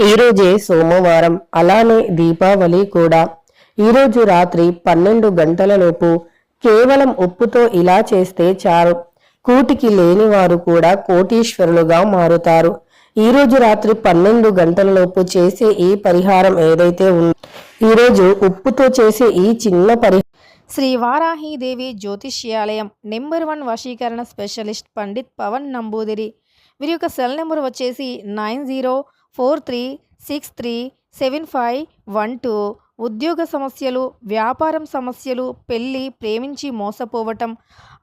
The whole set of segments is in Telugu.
ఈరోజే సోమవారం అలానే దీపావళి కూడా. ఈరోజు రాత్రి పన్నెండు గంటలలోపు కేవలం ఉప్పుతో ఇలా చేస్తే చాలు. కూటికి లేని వారు కూడా కోటీశ్వరులుగా మారుతారు. ఈరోజు రాత్రి పన్నెండు గంటలలోపు చేసే ఈ పరిహారం ఏదైతే ఉందో ఈరోజు ఉప్పుతో చేసే ఈ చిన్న పరిహారం శ్రీ వారాహీదేవి జ్యోతిష్యాలయం నెంబర్ వన్ వశీకరణ స్పెషలిస్ట్ పండిత్ పవన్ నంబూదిరి. వీరి యొక్క సెల్ నెంబర్ వచ్చేసి nine zero four three six three seven five one two ఉద్యోగ సమస్యలు వ్యాపారం సమస్యలు పెళ్ళి ప్రేమించి మోసపోవటం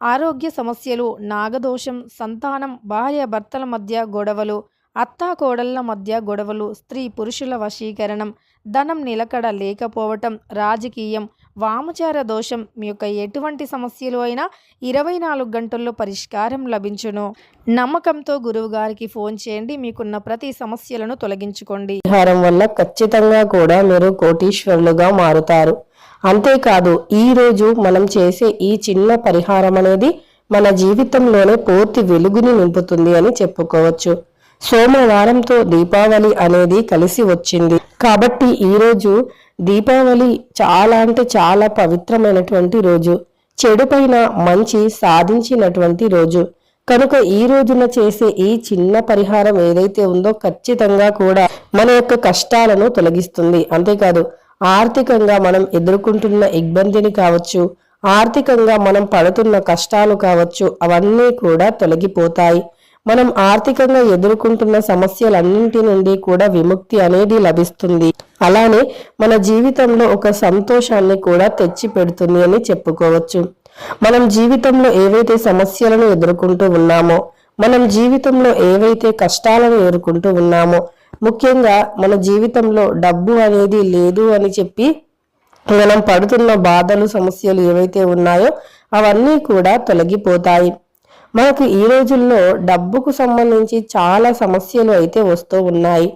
ఆరోగ్య సమస్యలు నాగదోషం సంతానం భార్య భర్తల మధ్య గొడవలు అత్తా కోడళ్ళ మధ్య గొడవలు స్త్రీ పురుషుల వశీకరణం ధనం నిలకడ లేకపోవటం రాజకీయం వామచార దోషం మీ యొక్క ఎటువంటి సమస్యలు అయినా ఇరవై నాలుగు గంటల్లో పరిష్కారం లభించును. నమ్మకంతో గురువు గారికి ఫోన్ చేయండి మీకున్న ప్రతి సమస్యలను తొలగించుకోండి. పరిహారం వల్ల ఖచ్చితంగా కూడా మీరు కోటీశ్వరులుగా మారుతారు. అంతేకాదు ఈ రోజు మనం చేసే ఈ చిన్న పరిహారం అనేది మన జీవితంలోనే పూర్తి వెలుగుని నింపుతుంది అని చెప్పుకోవచ్చు. సోమవారంతో దీపావళి అనేది కలిసి వచ్చింది. కాబట్టి ఈ రోజు దీపావళి చాలా అంటే చాలా పవిత్రమైనటువంటి రోజు. చెడు పైన మంచి సాధించినటువంటి రోజు. కనుక ఈ రోజున చేసే ఈ చిన్న పరిహారం ఏదైతే ఉందో ఖచ్చితంగా కూడా మన యొక్క కష్టాలను తొలగిస్తుంది. అంతేకాదు ఆర్థికంగా మనం ఎదుర్కొంటున్న ఇబ్బందిని కావచ్చు ఆర్థికంగా మనం పడుతున్న కష్టాలు కావచ్చు అవన్నీ కూడా తొలగిపోతాయి. మనం ఆర్థికంగా ఎదుర్కొంటున్న సమస్యలన్నింటి నుండి కూడా విముక్తి అనేది లభిస్తుంది. అలానే మన జీవితంలో ఒక సంతోషాన్ని కూడా తెచ్చి పెడుతుంది అని చెప్పుకోవచ్చు. మనం జీవితంలో ఏవైతే సమస్యలను ఎదుర్కొంటూ ఉన్నామో మనం జీవితంలో ఏవైతే కష్టాలను ఎదుర్కొంటూ ఉన్నామో ముఖ్యంగా మన జీవితంలో డబ్బు అనేది లేదు అని చెప్పి మనం పడుతున్న బాధలు సమస్యలు ఏవైతే ఉన్నాయో అవన్నీ కూడా తొలగిపోతాయి. మనకు ఈ రోజుల్లో డబ్బుకు సంబంధించి చాలా సమస్యలు అయితే వస్తూ ఉన్నాయి.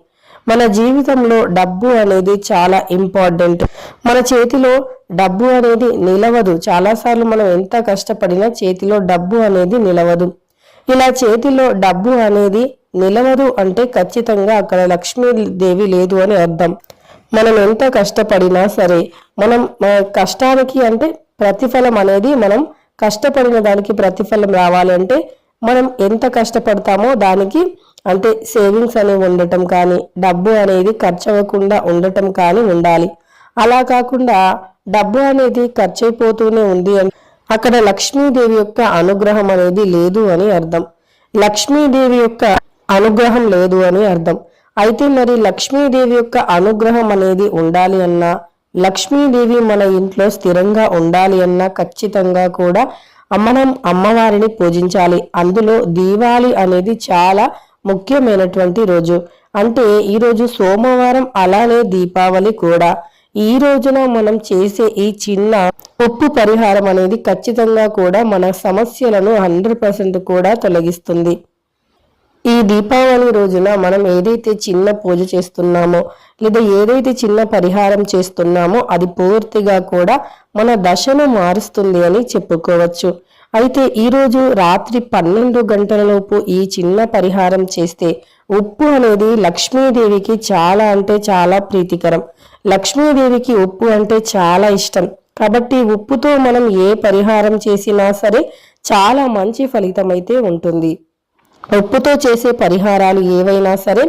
మన జీవితంలో డబ్బు అనేది చాలా ఇంపార్టెంట్. మన చేతిలో డబ్బు అనేది నిలవదు. చాలాసార్లు మనం ఎంత కష్టపడినా చేతిలో డబ్బు అనేది నిలవదు. ఇలా చేతిలో డబ్బు అనేది నిలవదు అంటే ఖచ్చితంగా అక్కడ లక్ష్మీదేవి లేదు అని అర్థం. మనం ఎంత కష్టపడినా సరే మనం మన కష్టానికి అంటే ప్రతిఫలం అనేది మనం కష్టపడిన దానికి ప్రతిఫలం రావాలి అంటే మనం ఎంత కష్టపడతామో దానికి అంటే సేవింగ్స్ అనేవి ఉండటం కానీ డబ్బు అనేది ఖర్చు అవ్వకుండా ఉండటం కానీ ఉండాలి. అలా కాకుండా డబ్బు అనేది ఖర్చు అయిపోతూనే ఉంది అని అక్కడ లక్ష్మీదేవి యొక్క అనుగ్రహం అనేది లేదు అని అర్థం. లక్ష్మీదేవి యొక్క అనుగ్రహం లేదు అని అర్థం. అయితే మరి లక్ష్మీదేవి యొక్క అనుగ్రహం అనేది ఉండాలి అన్నా లక్ష్మీదేవి మన ఇంట్లో స్థిరంగా ఉండాలి అన్నా ఖచ్చితంగా కూడా మనం అమ్మవారిని పూజించాలి. అందులో దీవాలి అనేది చాలా ముఖ్యమైనటువంటి రోజు. అంటే ఈరోజు సోమవారం అలానే దీపావళి కూడా. ఈ రోజున మనం చేసే ఈ చిన్న ఉప్పు పరిహారం అనేది ఖచ్చితంగా కూడా మన సమస్యలను హండ్రెడ్ పర్సెంట్ కూడా తొలగిస్తుంది. ఈ దీపావళి రోజున మనం ఏదైతే చిన్న పూజ చేస్తున్నామో లేదా ఏదైతే చిన్న పరిహారం చేస్తున్నామో అది పూర్తిగా కూడా మన దశను మారుస్తుంది అని చెప్పుకోవచ్చు. అయితే ఈరోజు రాత్రి పన్నెండు గంటలలోపు ఈ చిన్న పరిహారం చేస్తే ఉప్పు అనేది లక్ష్మీదేవికి చాలా అంటే చాలా ప్రీతికరం. లక్ష్మీదేవికి ఉప్పు అంటే చాలా ఇష్టం. కాబట్టి ఉప్పుతో మనం ఏ పరిహారం చేసినా సరే చాలా మంచి ఫలితం అయితే ఉంటుంది. ఉప్పుతో చేసే పరిహారాలు ఏవైనా సరే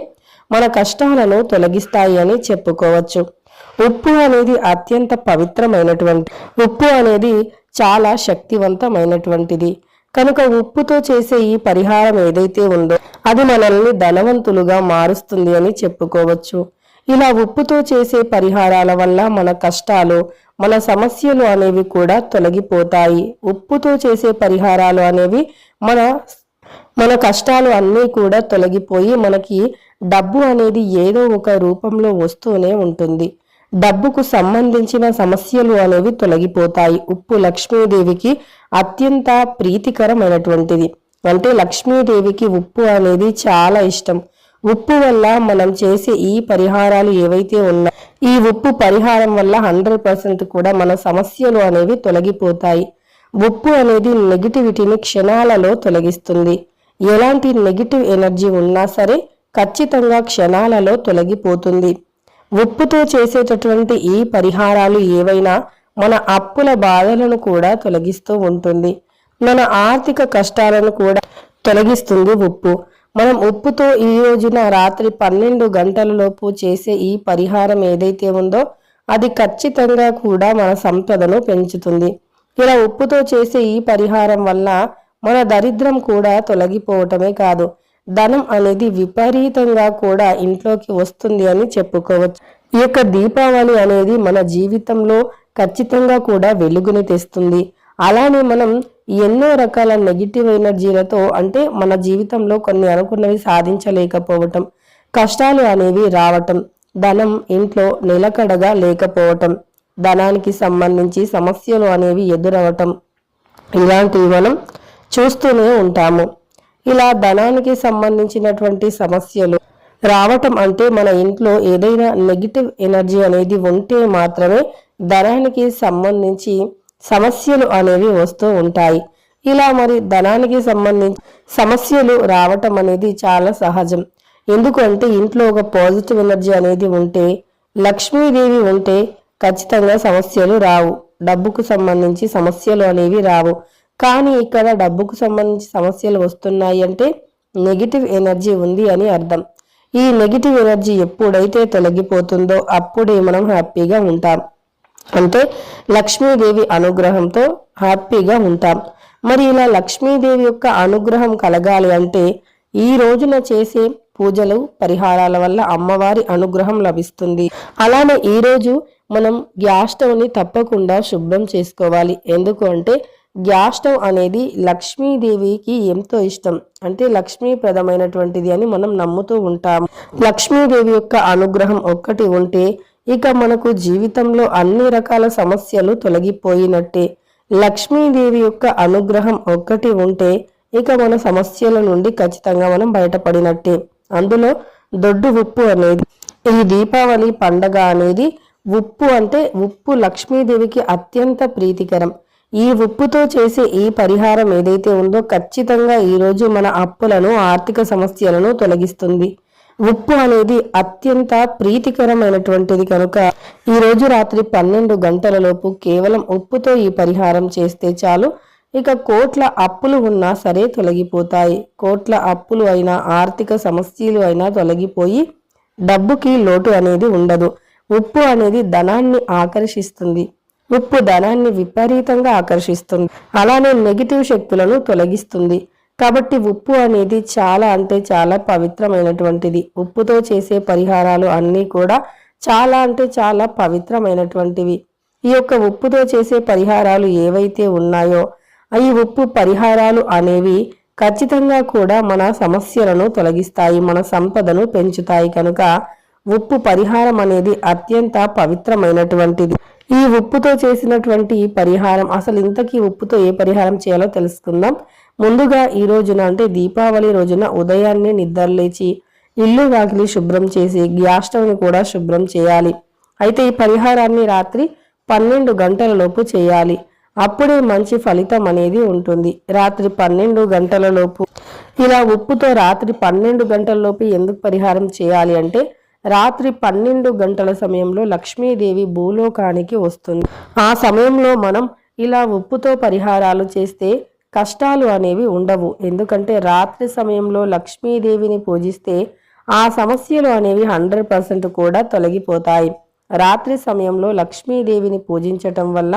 మన కష్టాలను తొలగిస్తాయి అని చెప్పుకోవచ్చు. ఉప్పు అనేది అత్యంత పవిత్రమైనటువంటి ఉప్పు అనేది చాలా శక్తివంతమైనటువంటిది. కనుక ఉప్పుతో చేసే ఈ పరిహారం ఏదైతే ఉందో అది మనల్ని ధనవంతులుగా మారుస్తుంది అని చెప్పుకోవచ్చు. ఇలా ఉప్పుతో చేసే పరిహారాల వల్ల మన కష్టాలు మన సమస్యలు అనేవి కూడా తొలగిపోతాయి. ఉప్పుతో చేసే పరిహారాలు అనేవి మన మన కష్టాలు అన్నీ కూడా తొలగిపోయి మనకి డబ్బు అనేది ఏదో ఒక రూపంలో వస్తూనే ఉంటుంది. డబ్బుకు సంబంధించిన సమస్యలు అనేవి తొలగిపోతాయి. ఉప్పు లక్ష్మీదేవికి అత్యంత ప్రీతికరమైనటువంటిది. అంటే లక్ష్మీదేవికి ఉప్పు అనేది చాలా ఇష్టం. ఉప్పు వల్ల మనం చేసే ఈ పరిహారాలు ఏవైతే ఉన్నా ఈ ఉప్పు పరిహారం వల్ల హండ్రెడ్ పర్సెంట్ కూడా మన సమస్యలు అనేవి తొలగిపోతాయి. ఉప్పు అనేది నెగిటివిటీని క్షణాలలో తొలగిస్తుంది. ఎలాంటి నెగిటివ్ ఎనర్జీ ఉన్నా సరే ఖచ్చితంగా క్షణాలలో తొలగిపోతుంది. ఉప్పుతో చేసేటటువంటి ఈ పరిహారాలు ఏవైనా మన అప్పుల బాధలను కూడా తొలగిస్తూ ఉంటుంది. మన ఆర్థిక కష్టాలను కూడా తొలగిస్తుంది ఉప్పు. మనం ఉప్పుతో ఈ రోజున రాత్రి పన్నెండు గంటలలోపు చేసే ఈ పరిహారం ఏదైతే ఉందో అది ఖచ్చితంగా కూడా మన సంపదను పెంచుతుంది. ఇలా ఉప్పుతో చేసే ఈ పరిహారం వల్ల మన దరిద్రం కూడా తొలగిపోవటమే కాదు. ధనం అనేది విపరీతంగా కూడా ఇంట్లోకి వస్తుంది అని చెప్పుకోవచ్చు. ఈ యొక్క దీపావళి అనేది మన జీవితంలో ఖచ్చితంగా కూడా వెలుగుని తెస్తుంది. అలానే మనం ఎన్నో రకాల నెగిటివ్ ఎనర్జీలతో అంటే మన జీవితంలో కొన్ని అనుకున్నవి సాధించలేకపోవటం కష్టాలు అనేవి రావటం ధనం ఇంట్లో నిలకడగా లేకపోవటం ధనానికి సంబంధించి సమస్యలు అనేవి ఎదురవటం. ఇలాంటివి మనం చూస్తూనే ఉంటాము. ఇలా ధనానికి సంబంధించినటువంటి సమస్యలు రావటం అంటే మన ఇంట్లో ఏదైనా నెగిటివ్ ఎనర్జీ అనేది ఉంటే మాత్రమే ధనానికి సంబంధించి సమస్యలు అనేవి వస్తూ ఉంటాయి. ఇలా మరి ధనానికి సంబంధించి సమస్యలు రావటం అనేది చాలా సహజం. ఎందుకంటే ఇంట్లో ఒక పాజిటివ్ ఎనర్జీ అనేది ఉంటే లక్ష్మీదేవి ఉంటే ఖచ్చితంగా సమస్యలు రావు. డబ్బుకు సంబంధించి సమస్యలు అనేవి రావు. కానీ ఇక్కడ డబ్బుకు సంబంధించి సమస్యలు వస్తున్నాయి అంటే నెగిటివ్ ఎనర్జీ ఉంది అని అర్థం. ఈ నెగిటివ్ ఎనర్జీ ఎప్పుడైతే తొలగిపోతుందో అప్పుడే మనం హ్యాపీగా ఉంటాం. అంటే లక్ష్మీదేవి అనుగ్రహంతో హ్యాపీగా ఉంటాం. మరి ఇలా లక్ష్మీదేవి యొక్క అనుగ్రహం కలగాలి అంటే ఈ రోజున చేసే పూజలు పరిహారాల వల్ల అమ్మవారి అనుగ్రహం లభిస్తుంది. అలానే ఈ రోజు మనం గ్యాస్ స్టవ్ని తప్పకుండా శుభ్రం చేసుకోవాలి. ఎందుకు అంటే గ్యాస్ స్టవ్ అనేది లక్ష్మీదేవికి ఎంతో ఇష్టం. అంటే లక్ష్మీప్రదమైనటువంటిది అని మనం నమ్ముతూ ఉంటాం లక్ష్మీదేవి యొక్క అనుగ్రహం ఒక్కటి ఉంటే ఇక మనకు జీవితంలో అన్ని రకాల సమస్యలు తొలగిపోయినట్టే. లక్ష్మీదేవి యొక్క అనుగ్రహం ఒక్కటి ఉంటే ఇక మన సమస్యల నుండి ఖచ్చితంగా మనం బయటపడినట్టే. అందులో దొడ్డు ఉప్పు అనేది ఈ దీపావళి పండగ అనేది ఉప్పు అంటే ఉప్పు లక్ష్మీదేవికి అత్యంత ప్రీతికరం. ఈ ఉప్పుతో చేసే ఈ పరిహారం ఏదైతే ఉందో ఖచ్చితంగా ఈరోజు మన అప్పులను ఆర్థిక సమస్యలను తొలగిస్తుంది. ఉప్పు అనేది అత్యంత ప్రీతికరమైనటువంటిది కనుక ఈ రోజు రాత్రి పన్నెండు గంటలలోపు కేవలం ఉప్పుతో ఈ పరిహారం చేస్తే చాలు. ఇక కోట్ల అప్పులు ఉన్నా సరే తొలగిపోతాయి. కోట్ల అప్పులు అయినా ఆర్థిక సమస్యలు అయినా తొలగిపోయి డబ్బుకి లోటు అనేది ఉండదు. ఉప్పు అనేది ధనాన్ని ఆకర్షిస్తుంది. ఉప్పు ధనాన్ని విపరీతంగా ఆకర్షిస్తుంది. అలానే నెగిటివ్ శక్తులను తొలగిస్తుంది. కాబట్టి ఉప్పు అనేది చాలా అంటే చాలా పవిత్రమైనటువంటిది. ఉప్పుతో చేసే పరిహారాలు అన్నీ కూడా చాలా అంటే చాలా పవిత్రమైనటువంటివి. ఈ యొక్క ఉప్పుతో చేసే పరిహారాలు ఏవైతే ఉన్నాయో ఈ ఉప్పు పరిహారాలు అనేవి ఖచ్చితంగా కూడా మన సమస్యలను తొలగిస్తాయి మన సంపదను పెంచుతాయి. కనుక ఉప్పు పరిహారం అనేది అత్యంత పవిత్రమైనటువంటిది. ఈ ఉప్పుతో చేసినటువంటి ఈ పరిహారం అసలు ఇంతకీ ఉప్పుతో ఏ పరిహారం చేయాలో తెలుసుకుందాం. ముందుగా ఈ రోజున అంటే దీపావళి రోజున ఉదయాన్నే నిద్రలేచి ఇల్లు వాకిలి శుభ్రం చేసి గ్యాస్ స్టవ్ని కూడా శుభ్రం చేయాలి. అయితే ఈ పరిహారాన్ని రాత్రి పన్నెండు గంటలలోపు చేయాలి. అప్పుడే మంచి ఫలితం అనేది ఉంటుంది. రాత్రి పన్నెండు గంటలలోపు. ఇలా ఉప్పుతో రాత్రి పన్నెండు గంటలలోపు ఎందుకు పరిహారం చేయాలి అంటే రాత్రి పన్నెండు గంటల సమయంలో లక్ష్మీదేవి భూలోకానికి వస్తుంది. ఆ సమయంలో మనం ఇలా ఉప్పుతో పరిహారాలు చేస్తే కష్టాలు అనేవి ఉండవు. ఎందుకంటే రాత్రి సమయంలో లక్ష్మీదేవిని పూజిస్తే ఆ సమస్యలు అనేవి హండ్రెడ్ పర్సెంట్ కూడా తొలగిపోతాయి. రాత్రి సమయంలో లక్ష్మీదేవిని పూజించటం వల్ల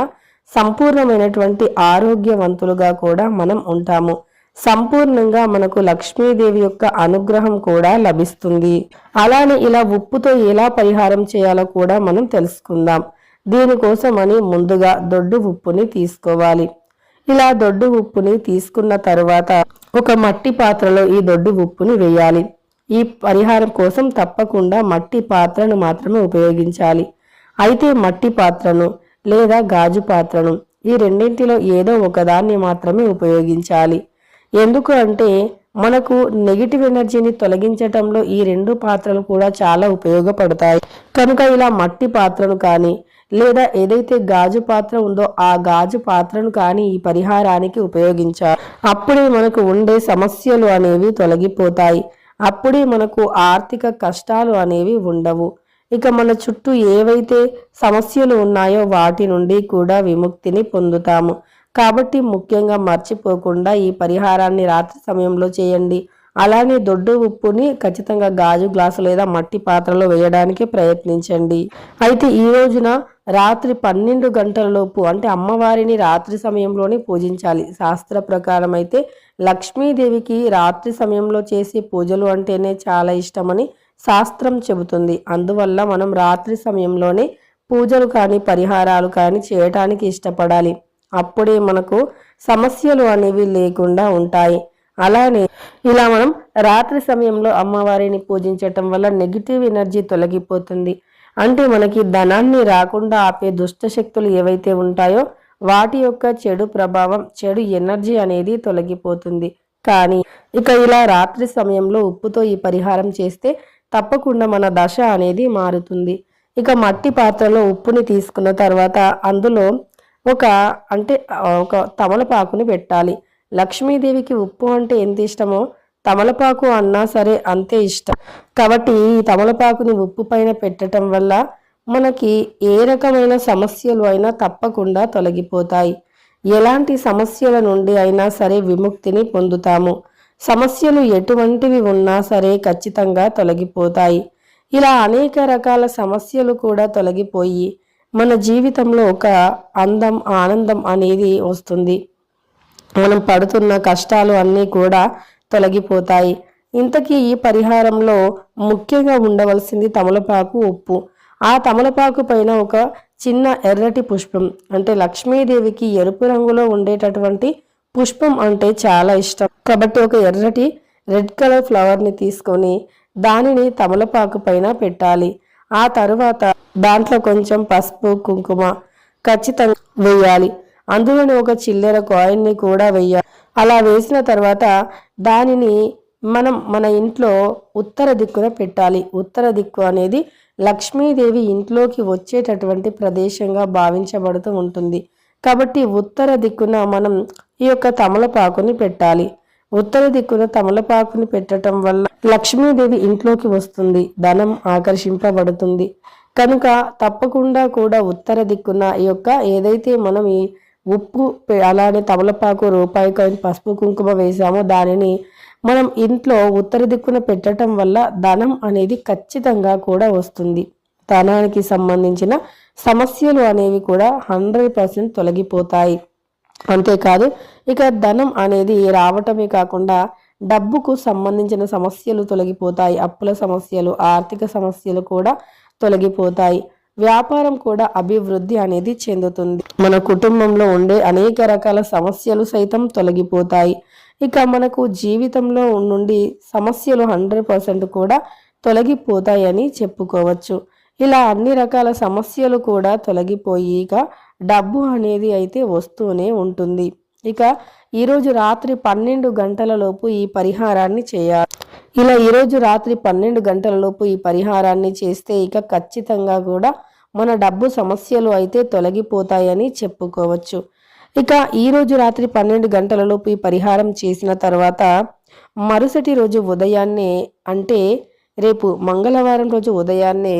సంపూర్ణమైనటువంటి ఆరోగ్యవంతులుగా కూడా మనం ఉంటాము. సంపూర్ణంగా మనకు లక్ష్మీదేవి యొక్క అనుగ్రహం కూడా లభిస్తుంది. అలానే ఇలా ఉప్పుతో ఎలా పరిహారం చేయాలో కూడా మనం తెలుసుకుందాం. దీనికోసమని ముందుగా దొడ్డు ఉప్పుని తీసుకోవాలి. ఇలా దొడ్డు ఉప్పుని తీసుకున్న తరువాత ఒక మట్టి పాత్రలో ఈ దొడ్డు ఉప్పుని వేయాలి. ఈ పరిహారం కోసం తప్పకుండా మట్టి పాత్రను మాత్రమే ఉపయోగించాలి. అయితే మట్టి పాత్రను లేదా గాజు పాత్రను ఈ రెండింటిలో ఏదో ఒకదాన్ని మాత్రమే ఉపయోగించాలి. ఎందుకు అంటే మనకు నెగిటివ్ ఎనర్జీని తొలగించటంలో ఈ రెండు పాత్రలు కూడా చాలా ఉపయోగపడతాయి. కనుక ఇలా మట్టి పాత్రను కానీ లేదా ఏదైతే గాజు పాత్ర ఉందో ఆ గాజు పాత్రను కానీ ఈ పరిహారానికి ఉపయోగించాలి. అప్పుడే మనకు ఉండే సమస్యలు అనేవి తొలగిపోతాయి. అప్పుడే మనకు ఆర్థిక కష్టాలు అనేవి ఉండవు. ఇక మన చుట్టూ ఏవైతే సమస్యలు ఉన్నాయో వాటి నుండి కూడా విముక్తిని పొందుతాము. కాబట్టి ముఖ్యంగా మర్చిపోకుండా ఈ పరిహారాన్ని రాత్రి సమయంలో చేయండి. అలానే దొడ్డు ఉప్పుని ఖచ్చితంగా గాజు గ్లాసు లేదా మట్టి పాత్రలో వేయడానికి ప్రయత్నించండి. అయితే ఈ రోజున రాత్రి పన్నెండు గంటలలోపు అంటే అమ్మవారిని రాత్రి సమయంలోనే పూజించాలి. శాస్త్ర ప్రకారం అయితే లక్ష్మీదేవికి రాత్రి సమయంలో చేసే పూజలు అంటేనే చాలా ఇష్టమని శాస్త్రం చెబుతుంది. అందువల్ల మనం రాత్రి సమయంలోనే పూజలు కానీ పరిహారాలు కానీ చేయటానికి ఇష్టపడాలి. అప్పుడే మనకు సమస్యలు అనేవి లేకుండా ఉంటాయి. అలానే ఇలా మనం రాత్రి సమయంలో అమ్మవారిని పూజించటం వల్ల నెగిటివ్ ఎనర్జీ తొలగిపోతుంది. అంటే మనకి ధనాన్ని రాకుండా ఆపే దుష్ట శక్తులు ఏవైతే ఉంటాయో వాటి యొక్క చెడు ప్రభావం చెడు ఎనర్జీ అనేది తొలగిపోతుంది. కానీ ఇక ఇలా రాత్రి సమయంలో ఉప్పుతో ఈ పరిహారం చేస్తే తప్పకుండా మన దశ అనేది మారుతుంది. ఇక మట్టి పాత్రలో ఉప్పుని తీసుకున్న తర్వాత అందులో ఒక అంటే ఒక తమలపాకుని పెట్టాలి. లక్ష్మీదేవికి ఉప్పు అంటే ఎంత ఇష్టమో తమలపాకు అన్నా సరే అంతే ఇష్టం. కాబట్టి ఈ తమలపాకుని ఉప్పు పైన పెట్టడం వల్ల మనకి ఏ రకమైన సమస్యలు అయినా తప్పకుండా తొలగిపోతాయి. ఎలాంటి సమస్యల నుండి అయినా సరే విముక్తిని పొందుతాము. సమస్యలు ఎటువంటివి ఉన్నా సరే ఖచ్చితంగా తొలగిపోతాయి. ఇలా అనేక రకాల సమస్యలు కూడా తొలగిపోయి మన జీవితంలో ఒక అందం ఆనందం అనేది వస్తుంది. మనం పడుతున్న కష్టాలు అన్నీ కూడా తొలగిపోతాయి. ఇంతకీ ఈ పరిహారంలో ముఖ్యంగా ఉండవలసింది తమలపాకు ఉప్పు. ఆ తమలపాకు పైన ఒక చిన్న ఎర్రటి పుష్పం అంటే లక్ష్మీదేవికి ఎరుపు రంగులో ఉండేటటువంటి పుష్పం అంటే చాలా ఇష్టం. కాబట్టి ఒక ఎర్రటి రెడ్ కలర్ ఫ్లవర్ని తీసుకొని దానిని తమలపాకు పైన పెట్టాలి. ఆ తరువాత దాంట్లో కొంచెం పసుపు కుంకుమ ఖచ్చితంగా వేయాలి. అందులోనే ఒక చిల్లర కాయిన్ని కూడా వేయాలి. అలా వేసిన తర్వాత దానిని మనం మన ఇంట్లో ఉత్తర దిక్కున పెట్టాలి. ఉత్తర దిక్కు అనేది లక్ష్మీదేవి ఇంట్లోకి వచ్చేటటువంటి ప్రదేశంగా భావించబడుతూ ఉంటుంది. కాబట్టి ఉత్తర దిక్కున మనం ఈ యొక్క తమలపాకుని పెట్టాలి. ఉత్తర దిక్కున తమలపాకుని పెట్టడం వల్ల లక్ష్మీదేవి ఇంట్లోకి వస్తుంది. ధనం ఆకర్షింపబడుతుంది. కనుక తప్పకుండా కూడా ఉత్తర దిక్కున ఈ యొక్క ఏదైతే మనం ఈ ఉప్పు అలానే తమలపాకు రూపాయి కాయిన్ పసుపు కుంకుమ వేసామో దానిని మనం ఇంట్లో ఉత్తర దిక్కున పెట్టడం వల్ల ధనం అనేది ఖచ్చితంగా కూడా వస్తుంది. ధనానికి సంబంధించిన సమస్యలు అనేవి కూడా హండ్రెడ్ పర్సెంట్ తొలగిపోతాయి. అంతేకాదు ఇక ధనం అనేది రావటమే కాకుండా డబ్బుకు సంబంధించిన సమస్యలు తొలగిపోతాయి. అప్పుల సమస్యలు ఆర్థిక సమస్యలు కూడా తొలగిపోతాయి. వ్యాపారం కూడా అభివృద్ధి అనేది చెందుతుంది. మన కుటుంబంలో ఉండే అనేక రకాల సమస్యలు సైతం తొలగిపోతాయి. ఇక మనకు జీవితంలో నుండి సమస్యలు హండ్రెడ్ పర్సెంట్ కూడా తొలగిపోతాయని చెప్పుకోవచ్చు. ఇలా అన్ని రకాల సమస్యలు కూడా తొలగిపోయి ఇక డబ్బు అనేది అయితే వస్తూనే ఉంటుంది. ఇక ఈరోజు రాత్రి పన్నెండు గంటలలోపు ఈ పరిహారాన్ని చేయాలి. ఇలా ఈరోజు రాత్రి పన్నెండు గంటలలోపు ఈ పరిహారాన్ని చేస్తే ఇక ఖచ్చితంగా కూడా మన డబ్బు సమస్యలు అయితే తొలగిపోతాయని చెప్పుకోవచ్చు. ఇక ఈరోజు రాత్రి పన్నెండు గంటలలోపు ఈ పరిహారం చేసిన తర్వాత మరుసటి రోజు ఉదయాన్నే అంటే రేపు మంగళవారం రోజు ఉదయాన్నే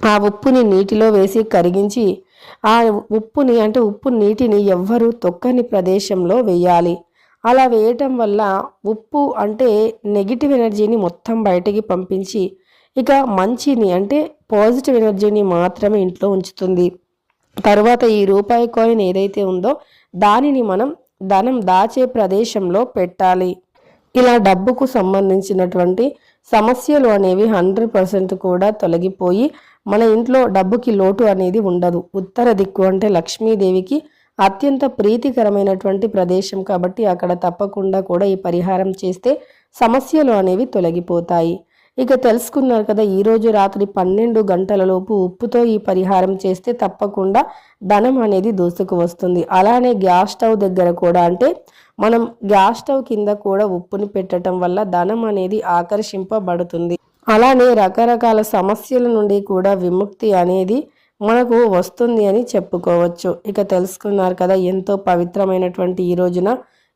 ఆ ఉప్పుని నీటిలో వేసి కరిగించి ఆ ఉప్పుని అంటే ఉప్పు నీటిని ఎవ్వరూ తొక్కని ప్రదేశంలో వేయాలి. అలా వేయటం వల్ల ఉప్పు అంటే నెగిటివ్ ఎనర్జీని మొత్తం బయటికి పంపించి ఇక మంచిని అంటే పాజిటివ్ ఎనర్జీని మాత్రమే ఇంట్లో ఉంచుతుంది. తర్వాత ఈ రూపాయి కాయిన్ ఏదైతే ఉందో దానిని మనం ధనం దాచే ప్రదేశంలో పెట్టాలి. ఇలా డబ్బుకు సంబంధించినటువంటి సమస్యలు అనేవి హండ్రెడ్ పర్సెంట్ కూడా తొలగిపోయి మన ఇంట్లో డబ్బుకి లోటు అనేది ఉండదు. ఉత్తర దిక్కు అంటే లక్ష్మీదేవికి అత్యంత ప్రీతికరమైనటువంటి ప్రదేశం కాబట్టి అక్కడ తప్పకుండా కూడా ఈ పరిహారం చేస్తే సమస్యలు అనేవి తొలగిపోతాయి. ఇక తెలుసుకున్నారు కదా ఈరోజు రాత్రి పన్నెండు గంటలలోపు ఉప్పుతో ఈ పరిహారం చేస్తే తప్పకుండా ధనం అనేది దూసుకు వస్తుంది. అలానే గ్యాస్ స్టవ్ దగ్గర కూడా అంటే మనం గ్యాస్ స్టవ్ కింద కూడా ఉప్పుని పెట్టడం వల్ల ధనం అనేది ఆకర్షింపబడుతుంది. అలానే రకరకాల సమస్యల నుండి కూడా విముక్తి అనేది మనకు వస్తుంది అని చెప్పుకోవచ్చు. ఇక తెలుసుకున్నారు కదా ఎంతో పవిత్రమైనటువంటి ఈ రోజున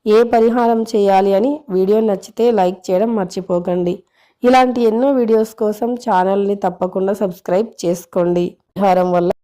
ఏ పరిహారం చేయాలి అని వీడియో నచ్చితే లైక్ చేయడం మర్చిపోకండి. ఇలాంటి ఎన్నో వీడియోస్ కోసం ఛానల్ని తప్పకుండా సబ్స్క్రైబ్ చేసుకోండి. పరిహారం వల్ల